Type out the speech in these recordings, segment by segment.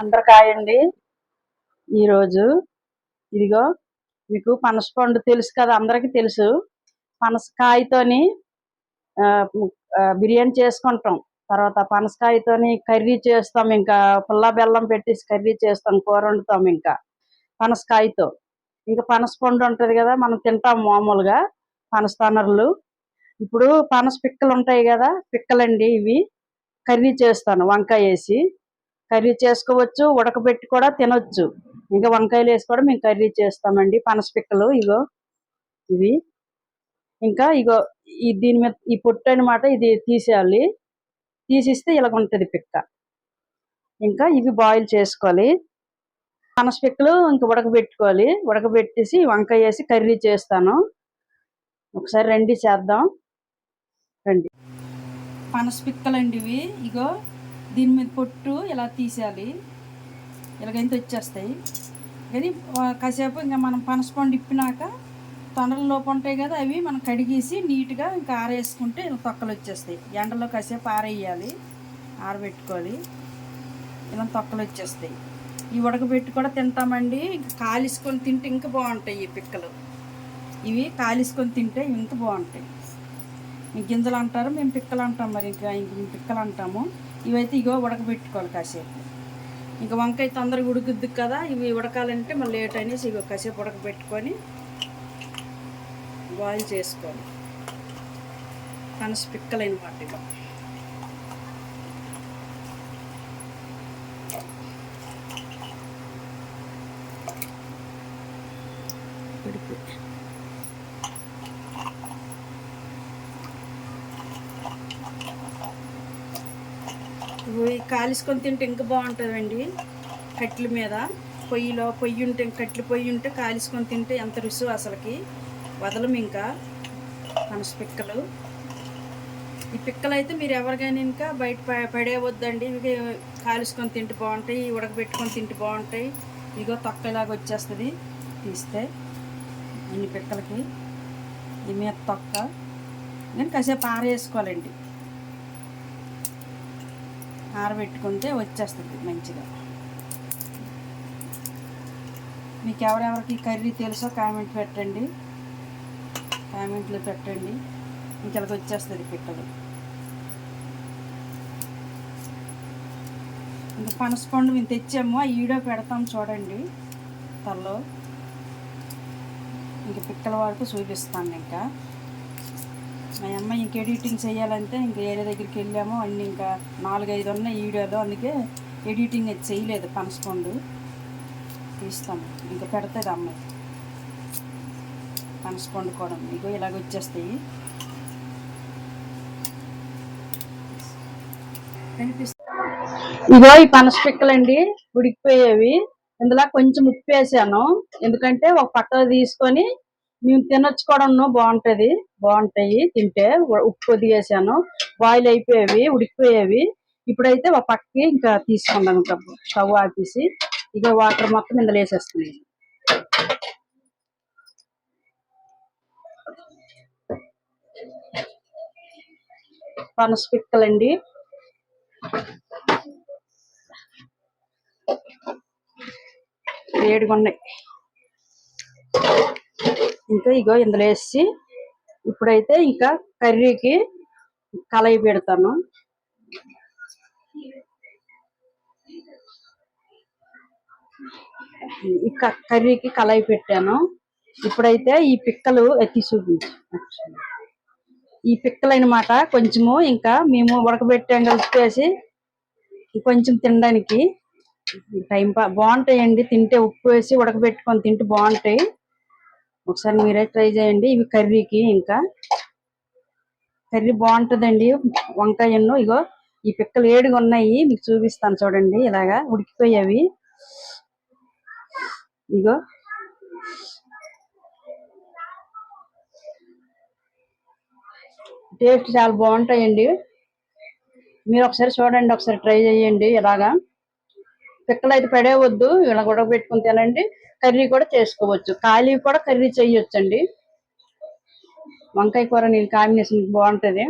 అందరికాయండి. ఈరోజు ఇదిగో మీకు పనసపండు తెలుసు కదా అందరికీ తెలుసు. పనసకాయతోని ఆ, బిర్యానీ చేసుకుంటాం. తర్వాత పనసకాయతోని కర్రీ చేస్తాం ఇంకా. పుల్ల బెల్లం పెట్టేసి కర్రీ చేస్తాం కూర వండుతాం ఇంకా పనసకాయతో. ఇంకా పనసపండు ఉంటది కదా మనం తింటాం మామూలుగా పనస తనరులు ఇప్పుడు పనస పిక్కలు ఉంటాయి కదా పిక్కలండి ఇవి. కర్రీ చేస్తాను వంకాయ వేసి కర్రీ చేసుకోవచ్చు ఉడకబెట్టి కూడా తినొచ్చు. ఇంకా వంకాయలు వేసి కూడా మేము కర్రీ చేస్తామండి. పనస పిక్కలు ఇగో ఇవి. ఇంకా ఇగో ఈ దీని మీద ఈ పొట్టు అనమాట ఇది తీసేయాలి. తీసిస్తే ఇలా ఉంటుంది పిక్క. ఇంకా ఇవి బాయిల్ చేసుకోవాలి. పనస పిక్కలు ఇంకా ఉడకబెట్టుకోవాలి. ఉడకబెట్టేసి వంకాయ వేసి కర్రీ చేస్తాను. ఒకసారి రండి చేద్దాం. రండి. పనసపిక్కలండి ఇవి. ఇగో దీని మీద పొట్టు ఇలా తీసేయాలి? ఇలాగైతే వచ్చేస్తాయి కానీ కాసేపు ఇంకా మనం పనసపండు ఇప్పినాక తొండల లోపు ఉంటాయి కదా అవి మనం కడిగేసి నీట్గా ఇంకా ఆరేసుకుంటే ఇలా తొక్కలు వచ్చేస్తాయి. ఎండలో కాసేపు ఆరేయాలి ఆరబెట్టుకోవాలి. ఇలా తొక్కలు వచ్చేస్తాయి. ఈ ఉడకబెట్టి కూడా తింటామండి. ఇంకా కాలుసుకొని తింటే ఇంకా బాగుంటాయి ఈ పిక్కలు. ఇవి కాలుసుకొని తింటే ఇంకా బాగుంటాయి. గింజలు అంటారు మేము పిక్కలు అంటాం మరి ఇంకా ఇంక మేము పిక్కలు అంటాము. ఇవైతే ఇగో ఉడకబెట్టుకోవాలి కాసేపు. ఇంకా వంకాయ తొందరగా ఉడుకుద్ది కదా ఇవి ఉడకాలంటే మళ్ళీ లేట్ అనేసి ఇగో కాసేపు ఉడకబెట్టుకొని బాయిల్ చేసుకోవాలి. పనస పిక్కలు అనమాట ఇగో ఉడికి ఇవి కాలుసుకొని తింటే ఇంకా బాగుంటుందండి. కట్టెల మీద. పొయ్యిలో పొయ్యి ఉంటే కట్టెలు పొయ్యి ఉంటే కాలుసుకొని తింటే ఎంత రుసు అసలుకి. వదలం ఇంకా. మనసు పిక్కలు. ఈ పిక్కలు అయితే మీరు ఎవరికైనా ఇంకా బయట ప- పడేయవద్దండి. ఇవి కాలుసుకొని తింటే బాగుంటాయి ఉడకబెట్టుకొని తింటే బాగుంటాయి. ఇదిగో తొక్కలాగా వచ్చేస్తుంది. తీస్తే అన్ని పిక్కలకి. ఈ మీద తొక్క. నేను కాసేపు ఆరేసుకోవాలండి. ఆరబెట్టుకుంటే వచ్చేస్తుంది మంచిగా. మీకు ఎవరెవరికి కర్రీ తెలుసో కామెంట్ పెట్టండి. కామెంట్లు పెట్టండి. ఇంకా ఇలాగ వచ్చేస్తుంది పిక్కలు ఇంకా పనసపండు మేము తెచ్చాము. ఆ ఈడో పెడతాం చూడండి. తలలో. ఇంకా పిక్కల వరకు చూపిస్తాను ఇంకా. మా అమ్మ ఇంక ఎడిటింగ్ చేయాలంటే ఇంక ఏరియా దగ్గరికి వెళ్ళాము. అన్ని ఇంకా నాలుగైదు ఉన్నాయి వీడియోలో అందుకే ఎడిటింగ్ అది చేయలేదు పనసపండు తీస్తాము. ఇంకా పెడతాది అమ్మాయి. పనసపండు కూడా ఇగో ఇలాగ వచ్చేస్తాయి. ఇగో ఈ పనస పిక్కలండి ఉడికిపోయేవి. ఇందులో కొంచెం ఉప్పు వేసాను. ఎందుకంటే ఒక పక్క తీసుకొని మేము తినొచ్చు కూడా బాగుంటుంది. బాగుంటాయి తింటే ఉప్పు కొద్దిగా బాయిల్ అయిపోయేవి ఉడికిపోయేవి. ఇప్పుడైతే ఒక పక్కకి ఇంకా తీసుకున్నాను ఇంకా స్టవ్ ఆపేసి. ఇక వాటర్ మొత్తం ఇందులో వేసేస్తుంది పనస పిక్కలండి వేడిగా ఉన్నాయి ఇంకా ఇగో ఇందులో వేసి ఇప్పుడైతే ఇంకా కర్రీకి కలయి పెడతాను. ఇక కర్రీకి కలయి పెట్టాను. ఇప్పుడైతే ఈ పిక్కలు ఎత్తి చూపించు. ఈ పిక్కలు అనమాట కొంచెము ఇంకా మేము ఉడకబెట్టాం కలిపేసి కొంచెం తినడానికి. టైం పా బాగుంటాయండి. తింటే ఉప్పు వేసి ఉడకబెట్టుకొని తింటే బాగుంటాయి. ఒకసారి మీరే ట్రై చేయండి. ఇవి కర్రీకి ఇంకా. కర్రీ బాగుంటుందండి. వంకాయను ఇగో ఈ పిక్కలు ఏడుగా ఉన్నాయి. మీకు చూపిస్తాను చూడండి. ఇలాగా ఉడికిపోయేవి. ఇగో. టేస్ట్ చాలా బాగుంటాయండి. మీరు ఒకసారి చూడండి. ఒకసారి ట్రై చేయండి. ఇలాగా పిక్కలు అయితే పడేవద్దు ఇలా కూడా పెట్టుకుని తినండి. కర్రీ కూడా చేసుకోవచ్చు. ఖాళీ కూడా కర్రీ చేయొచ్చండి. వంకాయ కూర నేను కాంబినేషన్ బాగుంటది.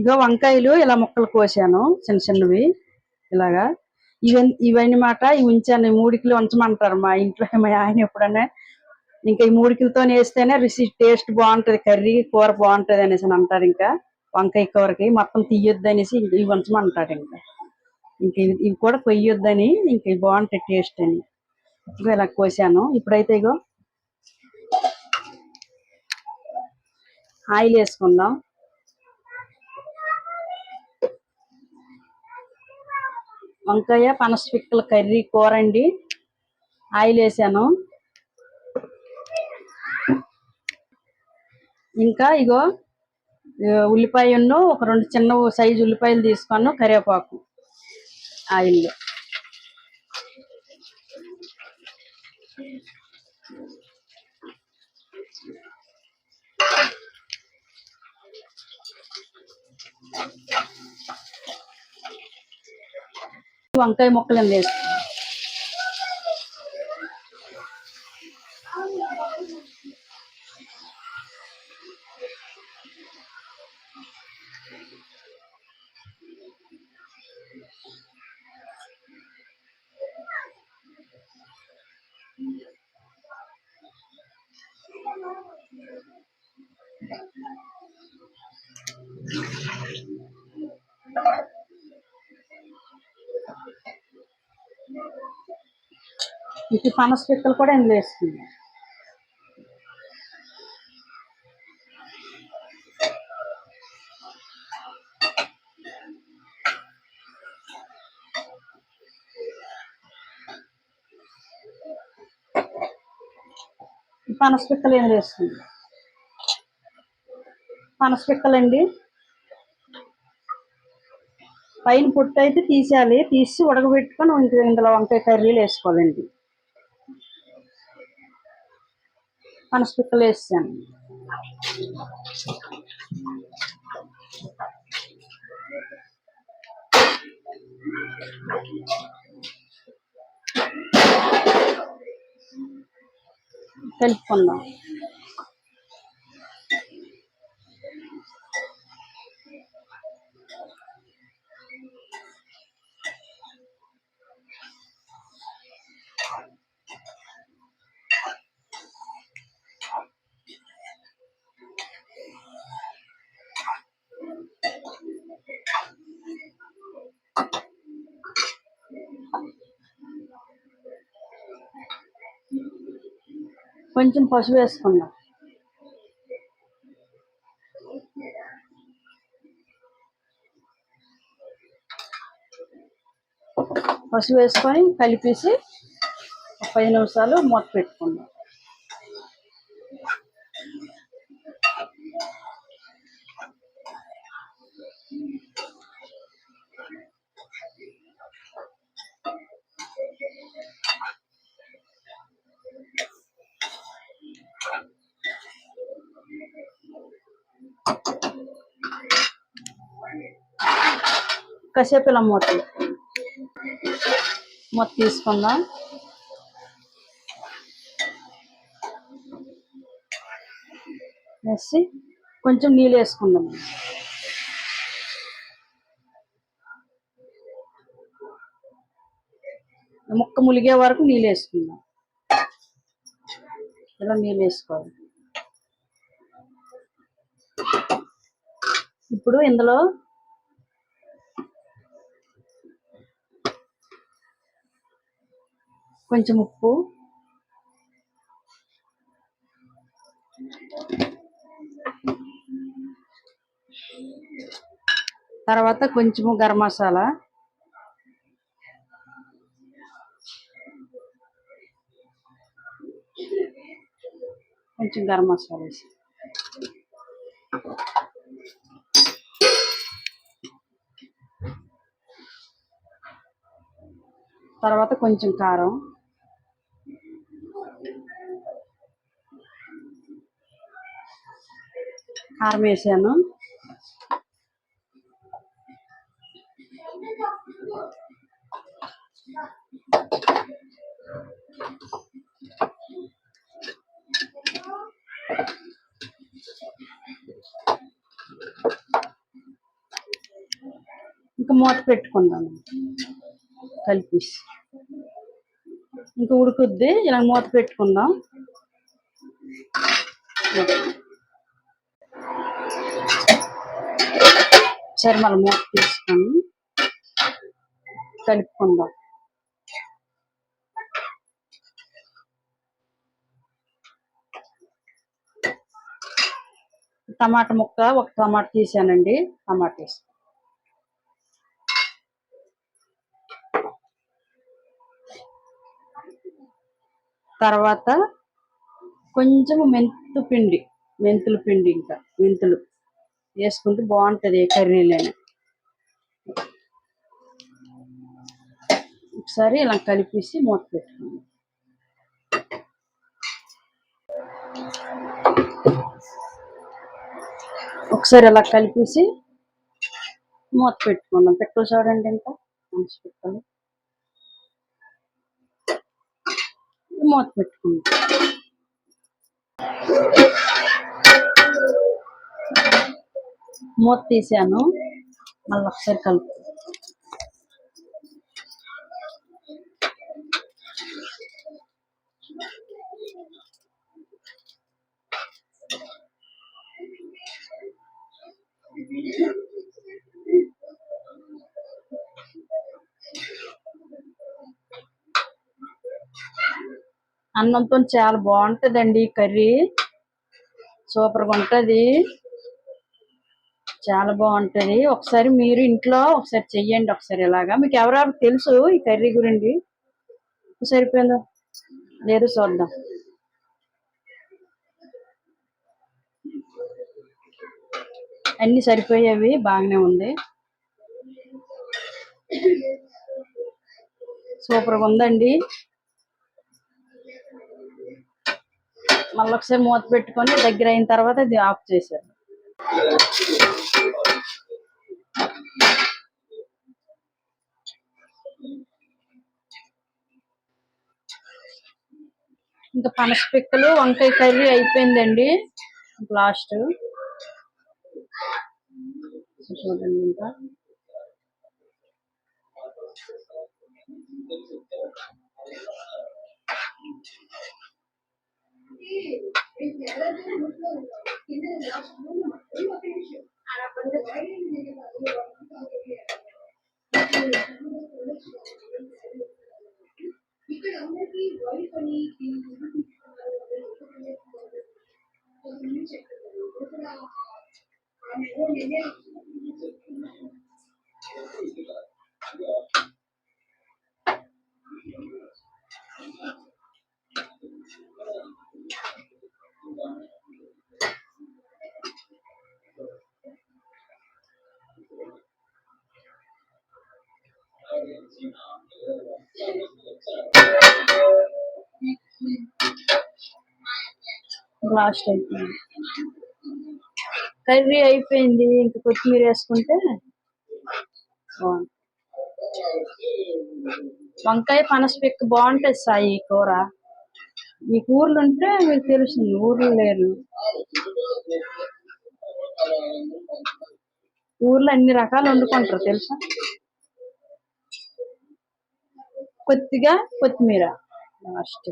ఇగో వంకాయలు ఇలా ముక్కలు కోసాను చిన్న చిన్నవి. ఇలాగా. ఇవన్నీ ఇవన్నీ మాట ఇవి ఉంచాను. ఈ ఉంచమంటారు మా ఇంట్లో మా ఆయన ఎప్పుడన్నా. ఇంకా ఈ మూడికిలతో వేస్తేనే రుచి టేస్ట్ బాగుంటది కర్రీ కూర బాగుంటది అనేసి అని అంటారు ఇంకా. వంకాయ కూరకి మొత్తం తీయొద్దు అనేసి ఇవి ఉంచమంటారు ఇంకా. ఇంక ఇవి ఇవి కూడా కొయ్యొద్దని ఇంక ఇవి బాగుంటాయి టేస్ట్ అని. ఇగో ఇలా కోసాను. ఇప్పుడైతే ఇగో ఆయిల్ వేసుకుందాం. వంకాయ పనస పిక్కల కర్రీ కూర అండి. ఆయిల్ వేసాను. ఇంకా ఇగో ఉల్లిపాయను ఒక రెండు చిన్న సైజు ఉల్లిపాయలు తీసుకున్నాను కరివేపాకు ఆయిల్లో. వంకాయ ముక్కలు వేసుకున్నాను. ఈ పనస పిక్కలు కూడా ఇందులో వేసుకుందాం ఈ పనస పిక్కలు ఏం వేసుకుందాం పనస పిక్కలండి పైన పొట్టు అయితే తీసేయాలి. తీసి ఉడకబెట్టుకొని ఇందులో వంకాయ కర్రీలు వేసుకోవాలండి. పనస పిక్కలు వేసాను కలుపుకుందాం కొంచెం పసుపు వేసుకుందాం. పసుపు వేసుకొని కలిపేసి ఒక పది నిమిషాలు మూత పెట్టుకుందాం. కాసేపు ఇలా మూత మూత తీసుకుందాం. వేసి కొంచెం నీళ్ళు వేసుకుందాం. ముక్క ములిగే వరకు నీళ్ళు వేసుకుందాం. ఇలా నీళ్ళు వేసుకోవాలి. ఇప్పుడు ఇందులో కొంచెం ఉప్పు. తర్వాత కొంచెము గరం మసాలా. కొంచెం గరం మసాలా వేసి. తర్వాత కొంచెం కారం. కారం వేసాను. ఇంకా మూత పెట్టుకుందాం. కలిపేసి. ఇంకా ఉడుకుద్ది. ఇలా మూత పెట్టుకుందాం. చర్మల మూత తీసుకొని కలుపుకుందాం. టమాటా ముక్క ఒక టమాటా తీసానండి. టమాటా వేసి. తర్వాత కొంచెం మెంతు పిండి మెంతుల పిండి ఇంకా మెంతులు. వేసుకుంటే బాగుంటుంది కర్రీలోనే ఒకసారి ఇలా కలిపేసి మూత పెట్టుకోండి. ఒకసారి ఇలా కలిపేసి మూత పెట్టుకుందాం. పెట్టు చూడండి ఇంకా మంచి పెట్టాలి మూత పెట్టుకుందాం. మూత తీసాను. మళ్ళీ ఒకసారి కలుపు. అన్నంతో చాలా బాగుంటుందండి ఈ కర్రీ. సూపర్గా ఉంటుంది. చాలా బాగుంటుంది. ఒకసారి మీరు ఇంట్లో ఒకసారి చెయ్యండి ఒకసారి ఇలాగా. మీకు ఎవరెవరికి తెలుసు ఈ కర్రీ గురించి? సరిపోయిందో? లేదు చూద్దాం. అన్ని సరిపోయేవి బాగానే ఉంది. సూపర్గా ఉందండి. మళ్ళీ ఒకసారి మూత పెట్టుకొని దగ్గర అయిన తర్వాత ఇది ఆఫ్ చేశారు ఇంకా పనస పిక్కలు వంకాయ కర్రీ అయిపోయిందండి. లాస్ట్. చూడండి ఇంకా. ఇక్కడ అందరికీ బాడీ పని చెప్తున్నారు లాస్ట్ అయిపోయింది. కర్రీ అయిపోయింది. ఇంక కొత్తిమీర వేసుకుంటే బాగుంది. వంకాయ పనస బాగుంటుంది సాయి కూర. మీకు ఊర్లు ఉంటే మీకు తెలుస్తుంది. ఊర్లో లేరు. ఊర్లో అన్ని రకాలు వండుకుంటారు తెలుసా? కొద్దిగా కొత్తిమీర లాస్ట్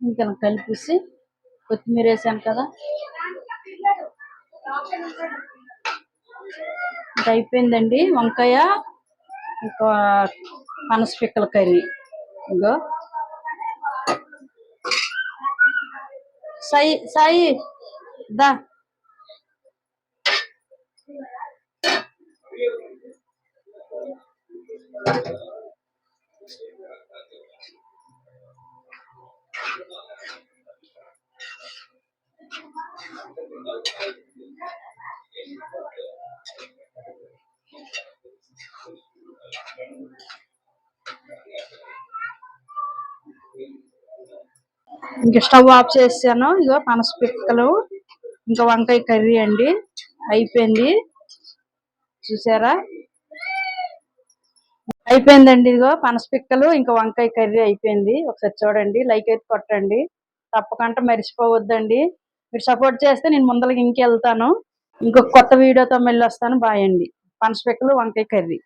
ఇంకా కలిపేసి కొత్తిమీర వేసాను కదా. ఇంకా అయిపోయిందండి. వంకాయ ఇంకా పనస పిక్కల కర్రీ. ఇగో సాయి సాయి దా. ఇంకా స్టవ్ ఆఫ్ చేసాను ఇగో పనస పిక్కలు ఇంకా వంకాయ కర్రీ అండి. అయిపోయింది. చూసారా? అయిపోయిందండి ఇదిగో పనస పిక్కలు ఇంకా వంకాయ కర్రీ అయిపోయింది. ఒకసారి చూడండి. లైక్ అయితే కొట్టండి. తప్పకుండా మర్చిపోవద్దండి. మీరు సపోర్ట్ చేస్తే నేను ముందరకి ఇంకెళ్తాను. ఇంకొక కొత్త వీడియోతో మళ్ళీ వస్తాను. బాయ్ అండి. పనసపెక్కలు వంకాయ కర్రీ.